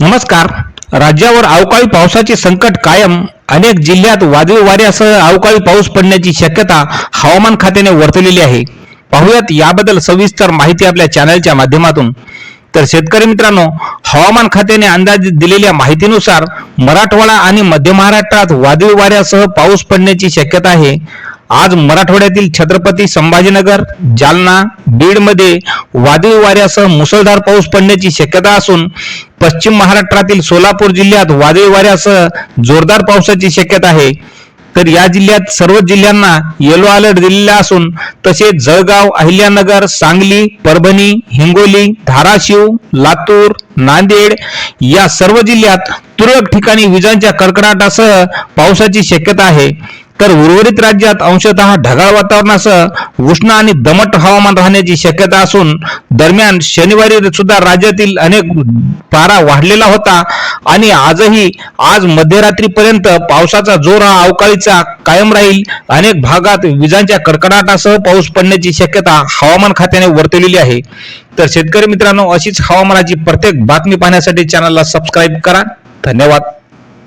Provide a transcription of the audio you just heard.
नमस्कार. राज्यावर अवकाळी पावसाचे संकट कायम. अनेक जिल्ह्यात वादळी वाऱ्यासह अवकाळी पाऊस पडण्याची शक्यता हवामान खात्याने वर्तवलेली आहे. पाहुयात याबद्दल सविस्तर माहिती आपल्या चॅनलच्या माध्यमातून. तर शेतकरी मित्रांनो हवामान खात्याने अंदाज दिलेल्या माहितीनुसार मराठवाडा आणि मध्य महाराष्ट्रात वादळी वाऱ्यासह पाऊस पडण्याची शक्यता आहे. आज मराठवाड्यातील छत्रपती संभाजीनगर जालना बीडमध्ये वादळी वाऱ्यासह मुसळधार पाऊस पडण्याची शक्यता असून पश्चिम महाराष्ट्रातील सोलापूर जिल्ह्यात वादळी वाऱ्यासह जोरदार पावसाची शक्यता आहे. तर या जिल्ह्यात सर्व जिल्ह्यांना येलो अलर्ट दिलेला असून तसेच जळगाव अहिल्यानगर सांगली परभणी हिंगोली धाराशिव लातूर नांदेड या सर्व जिल्ह्यात तुरळक ठिकाणी विजांच्या कडकडाटासह पावसाची शक्यता आहे. तर उर्वरित राज्यात अंशतः ढगाळ वातावरणासह उष्ण आणि दमट हवामान राहण्याची शक्यता असून दरम्यान शनिवारी सुद्धा राज्यातील अनेक पारा वाढलेला होता आणि आजही आज मध्यरात्रीपर्यंत पावसाचा जोर हा अवकाळीचा कायम राहील. अनेक भागात विजांच्या कडकडाटासह पाऊस पडण्याची शक्यता हवामान खात्याने वर्तवलेली आहे. तर शेतकरी मित्रांनो अशीच हवामानाची प्रत्येक बातमी पाहण्यासाठी चॅनलला सबस्क्राईब करा. धन्यवाद.